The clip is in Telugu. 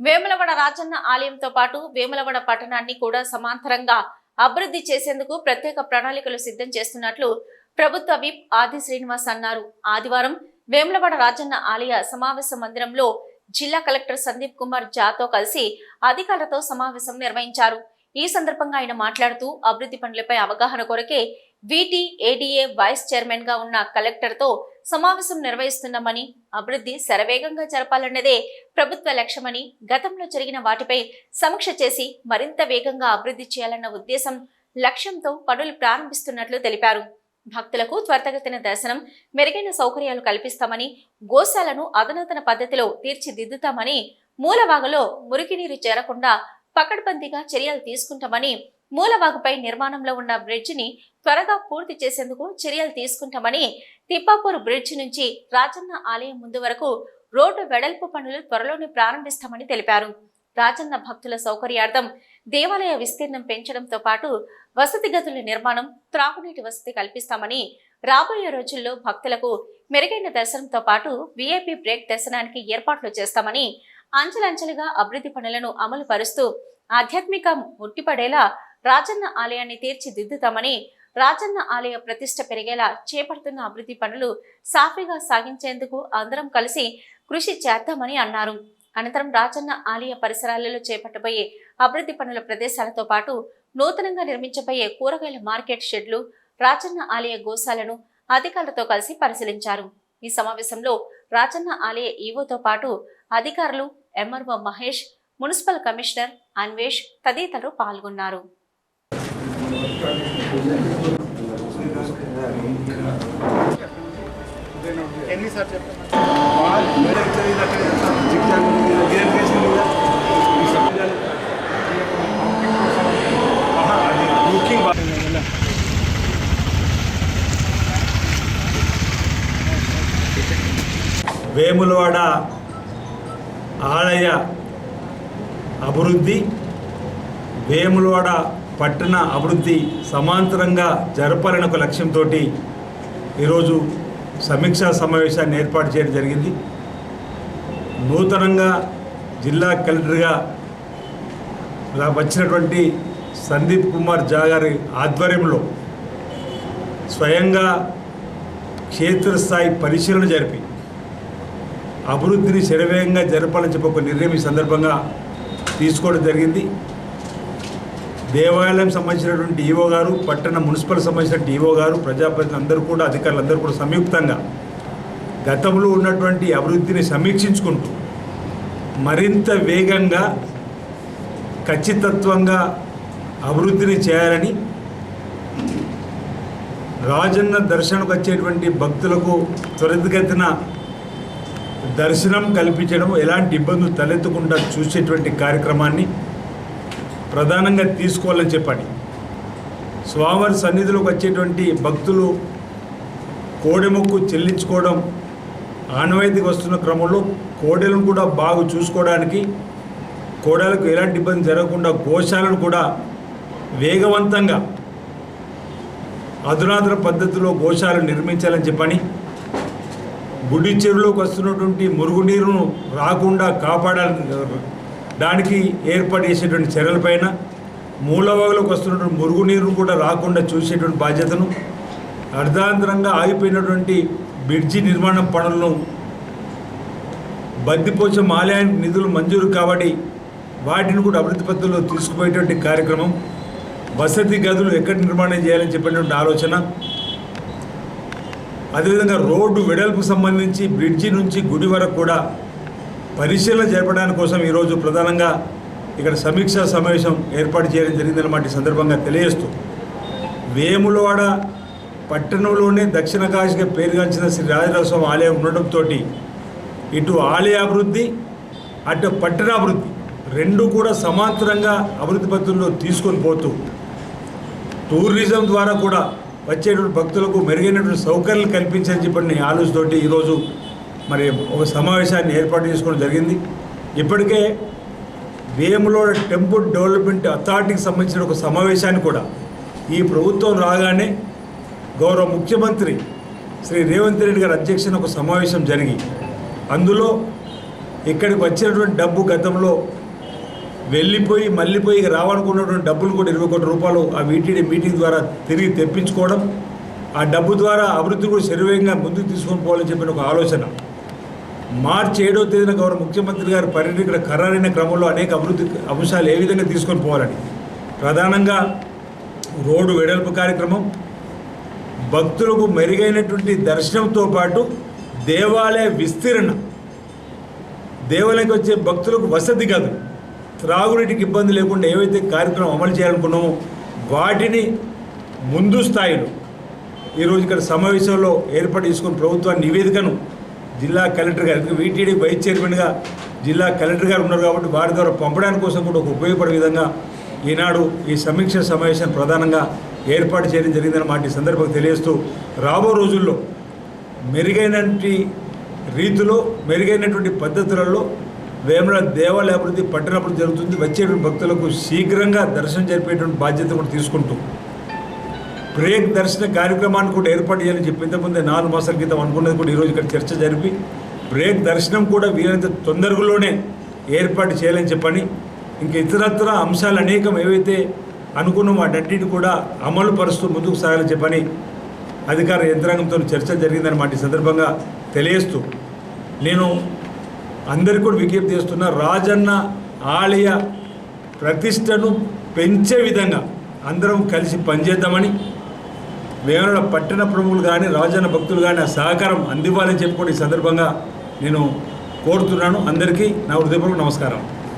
వేములవాడ రాజన్న ఆలయంతో పాటు వేములవాడ పట్టణాన్ని కూడా సమాంతరంగా అభివృద్ధి చేసేందుకు ప్రత్యేక ప్రణాళికలు సిద్ధం చేస్తున్నట్లు ప్రభుత్వ విప్ ఆది శ్రీనివాస్ అన్నారు. ఆదివారం వేములవాడ రాజన్న ఆలయ సమావేశ మందిరంలో జిల్లా కలెక్టర్ సందీప్ కుమార్ జాతో కలిసి అధికారులతో సమావేశం నిర్వహించారు. ఈ సందర్భంగా ఆయన మాట్లాడుతూ అభివృద్ధి పనులపై అవగాహన కొరకే వీటి ఏడీఏ వైస్ చైర్మన్గా ఉన్న కలెక్టర్తో సమావేశం నిర్వహిస్తున్నామని అభివృద్ధి శరవేగంగా జరపాలన్నదే ప్రభుత్వ లక్ష్యమని గతంలో జరిగిన వాటిపై సమీక్ష చేసి మరింత వేగంగా అభివృద్ధి చేయాలన్న ఉద్దేశం లక్ష్యంతో పనులు ప్రారంభిస్తున్నట్లు తెలిపారు. భక్తులకు త్వరితగతిన దర్శనం మెరుగైన సౌకర్యాలు కల్పిస్తామని గోశాలను అధునాతన పద్ధతిలో తీర్చిదిద్దుతామని మూలవాగలో మురికి నీరు చేరకుండా పకడ్బందీగా చర్యలు తీసుకుంటామని మూలవాగుపై నిర్మాణంలో ఉన్న బ్రిడ్జిని త్వరగా పూర్తి చేసేందుకు చర్యలు తీసుకుంటామని తిప్పాపూర్ బ్రిడ్జి నుంచి రాజన్న ఆలయం ముందు వరకు రోడ్డు వెడల్పు పనులు త్వరలోనే ప్రారంభిస్తామని తెలిపారు. రాజన్న భక్తుల సౌకర్యార్థం దేవాలయ విస్తీర్ణం పెంచడంతో పాటు వసతి గదుల నిర్మాణం త్రాగునీటి వసతి కల్పిస్తామని రాబోయే రోజుల్లో భక్తులకు మెరుగైన దర్శనంతో పాటు వీఐపీ బ్రేక్ దర్శనానికి ఏర్పాట్లు చేస్తామని అంచెలంచెలుగా అభివృద్ధి పనులను అమలు పరుస్తూ ఆధ్యాత్మిక ముట్టిపడేలా రాజన్న ఆలయాన్ని తీర్చిదిద్దుతామని రాజన్న ఆలయ ప్రతిష్ట పెరిగేలా చేపడుతున్న అభివృద్ధి పనులు సాఫీగా సాగించేందుకు అందరం కలిసి కృషి చేద్దామని అన్నారు. అనంతరం రాజన్న ఆలయ పరిసరాలలో చేపట్టబోయే అభివృద్ధి పనుల ప్రదేశాలతో పాటు నూతనంగా నిర్మించబోయే కూరగాయల మార్కెట్ షెడ్లు రాజన్న ఆలయ గోశాలను అధికారులతో కలిసి పరిశీలించారు. ఈ సమావేశంలో రాజన్న ఆలయ ఈవోతో పాటు అధికారులు M R O Mahesh municipal commissioner Anvesh తదితరులు పాల్గొన్నారు. ఎన్నిసార్లు చెప్పారు వేములవాడ ఆలయ అభివృద్ధి వేములవాడ పట్టణ అభివృద్ధి సమాంతరంగా జరపాలని ఒక లక్ష్యంతో ఈరోజు సమీక్షా సమావేశాన్ని ఏర్పాటు చేయడం జరిగింది. నూతనంగా జిల్లా కలెక్టర్గా వచ్చినటువంటి సందీప్ కుమార్ జా గారి ఆధ్వర్యంలో స్వయంగా క్షేత్రస్థాయి పరిశీలన జరిపి అభివృద్ధిని శరవేగంగా జరపాలని చెప్పి ఒక నిర్ణయం ఈ సందర్భంగా తీసుకోవడం జరిగింది. దేవాలయం సంబంధించినటువంటి ఈవో గారు పట్టణ మున్సిపల్ సంబంధించిన ఈవో గారు ప్రజాప్రతినిధులు అందరూ కూడా అధికారులు అందరూ కూడా సంయుక్తంగా గతంలో ఉన్నటువంటి అభివృద్ధిని సమీక్షించుకుంటూ మరింత వేగంగా ఖచ్చితత్వంగా అభివృద్ధిని చేయాలని రాజన్న దర్శనకు వచ్చేటువంటి భక్తులకు త్వరితగతిన దర్శనం కల్పించడం ఎలాంటి ఇబ్బందులు తలెత్తకుండా చూసేటువంటి కార్యక్రమాన్ని ప్రధానంగా తీసుకోవాలని చెప్పండి. స్వామివారి సన్నిధిలోకి వచ్చేటువంటి భక్తులు కోడెముక్కు చెల్లించుకోవడం ఆనవాయితీకి వస్తున్న క్రమంలో కోడెలను కూడా బాగా చూసుకోవడానికి కోడలకు ఎలాంటి ఇబ్బంది జరగకుండా గోశాలను కూడా వేగవంతంగా అధునాతన పద్ధతిలో గోశాలను నిర్మించాలని చెప్పని గుడి చెరువులోకి వస్తున్నటువంటి మురుగునీరును రాకుండా కాపాడాలని దానికి ఏర్పాటు చేసేటువంటి చర్యలపైన మూలవాగులకు వస్తున్నటువంటి మురుగునీరును కూడా రాకుండా చూసేటువంటి బాధ్యతను అర్ధాంతరంగా ఆగిపోయినటువంటి బ్రిడ్జి నిర్మాణ పనులను బద్దిపోచం ఆలయానికి నిధులు మంజూరు కాబట్టి వాటిని కూడా అభివృద్ధి పద్ధతిలో తీసుకుపోయేటువంటి కార్యక్రమం వసతి గదులు ఎక్కడ నిర్మాణం చేయాలని చెప్పినటువంటి ఆలోచన. అదేవిధంగా రోడ్డు వెడల్పు సంబంధించి బ్రిడ్జి నుంచి గుడి వరకు కూడా పరిశీలన జరపడానికి కోసం ఈరోజు ప్రధానంగా ఇక్కడ సమీక్షా సమావేశం ఏర్పాటు చేయడం జరిగిందన్నమాట ఈ సందర్భంగా తెలియజేస్తూ వేములవాడ పట్టణంలోనే దక్షిణ కాశీగా పేరుగాంచిన శ్రీ రాజరాజస్వామి ఆలయం ఉండడంతో ఇటు ఆలయ అభివృద్ధి అటు పట్టణాభివృద్ధి రెండు కూడా సమాంతరంగా అభివృద్ధి పద్ధతుల్లో తీసుకొని పోతూ టూరిజం ద్వారా కూడా వచ్చేటువంటి భక్తులకు మెరుగైనటువంటి సౌకర్యాలు కల్పించని చెప్పిన ఆలోచనతోటి ఈరోజు మరి ఒక సమావేశాన్ని ఏర్పాటు చేసుకోవడం జరిగింది. ఇప్పటికే వేములోడ టెంపుల్ డెవలప్మెంట్ అథారిటీకి సంబంధించిన ఒక సమావేశాన్ని కూడా ఈ ప్రభుత్వం రాగానే గౌరవ ముఖ్యమంత్రి శ్రీ రేవంత్ రెడ్డి గారి అధ్యక్షన ఒక సమావేశం జరిగి అందులో ఇక్కడికి వచ్చినటువంటి డబ్బు గతంలో వెళ్ళిపోయి మళ్ళీపోయి రావాలనుకున్నటువంటి డబ్బులు కూడా ఇరవై కోట్ల రూపాయలు ఆ వీటీడీ మీటింగ్ ద్వారా తిరిగి తెప్పించుకోవడం ఆ డబ్బు ద్వారా అభివృద్ధి కూడా శరీరంగా ముందుకు తీసుకొని పోవాలని చెప్పిన ఒక ఆలోచన. మార్చి ఏడో తేదీన గౌరవ ముఖ్యమంత్రి గారు పర్యటన ఇక్కడ ఖరారైన క్రమంలో అనేక అభివృద్ధి అంశాలు ఏ విధంగా తీసుకొని పోవాలని. ప్రధానంగా రోడ్డు వెడల్పు కార్యక్రమం భక్తులకు మెరుగైనటువంటి దర్శనంతో పాటు దేవాలయ విస్తీర్ణ. దేవాలయంకి వచ్చే భక్తులకు వసతి కాదు త్రాగునీటికి ఇబ్బంది లేకుండా ఏవైతే కార్యక్రమం అమలు చేయాలనుకున్నామో వాటిని ముందు స్థాయిలో ఈరోజు ఇక్కడ సమావేశంలో ఏర్పాటు చేసుకున్న ప్రభుత్వాన్ని నివేదికను జిల్లా కలెక్టర్ గారు వీటీడీ వైస్ చైర్మన్గా జిల్లా కలెక్టర్ గారు ఉన్నారు కాబట్టి వారి ద్వారా పంపడానికి కోసం కూడా ఒక ఉపయోగపడే విధంగా ఈనాడు ఈ సమీక్ష సమావేశం ప్రధానంగా ఏర్పాటు చేయడం జరిగిందని మాట ఈ సందర్భంగా తెలియజేస్తూ రాబో రోజుల్లో మెరుగైనటువంటి రీతిలో మెరుగైనటువంటి పద్ధతులలో వేమల దేవాలయ అభివృద్ధి పట్టణాభివృద్ధి జరుగుతుంది. వచ్చే భక్తులకు శీఘ్రంగా దర్శనం జరిపేటువంటి బాధ్యత కూడా తీసుకుంటూ బ్రేక్ దర్శన కార్యక్రమాన్ని కూడా ఏర్పాటు చేయాలని చెప్పి ఇంతకుముందే నాలుగు మాసాల క్రితం అనుకున్నది కూడా ఈరోజు ఇక్కడ చర్చ జరిపి బ్రేక్ దర్శనం కూడా వీలైనంత తొందరలోనే ఏర్పాటు చేయాలని చెప్పని ఇంక ఇతరత్ర అంశాలు అనేకం ఏవైతే అనుకున్న వాటన్నిటిని కూడా అమలు పరుస్తూ ముందుకు సాగాలని చెప్పని అధికార యంత్రాంగంతో చర్చ జరిగిందని మాట ఈ సందర్భంగా తెలియస్తూ నేను అందరికీ కూడా విజ్ఞప్తి చేస్తున్నా రాజన్న ఆలయ ప్రతిష్టను పెంచే విధంగా అందరం కలిసి పనిచేద్దామని వేమన పట్టణ ప్రముఖులు కానీ రాజన్న భక్తులు కానీ ఆ సహకారం అందివ్వాలని చెప్పుకొని ఈ సందర్భంగా నేను కోరుతున్నాను. అందరికీ నా హృదయపూర్వక నమస్కారం.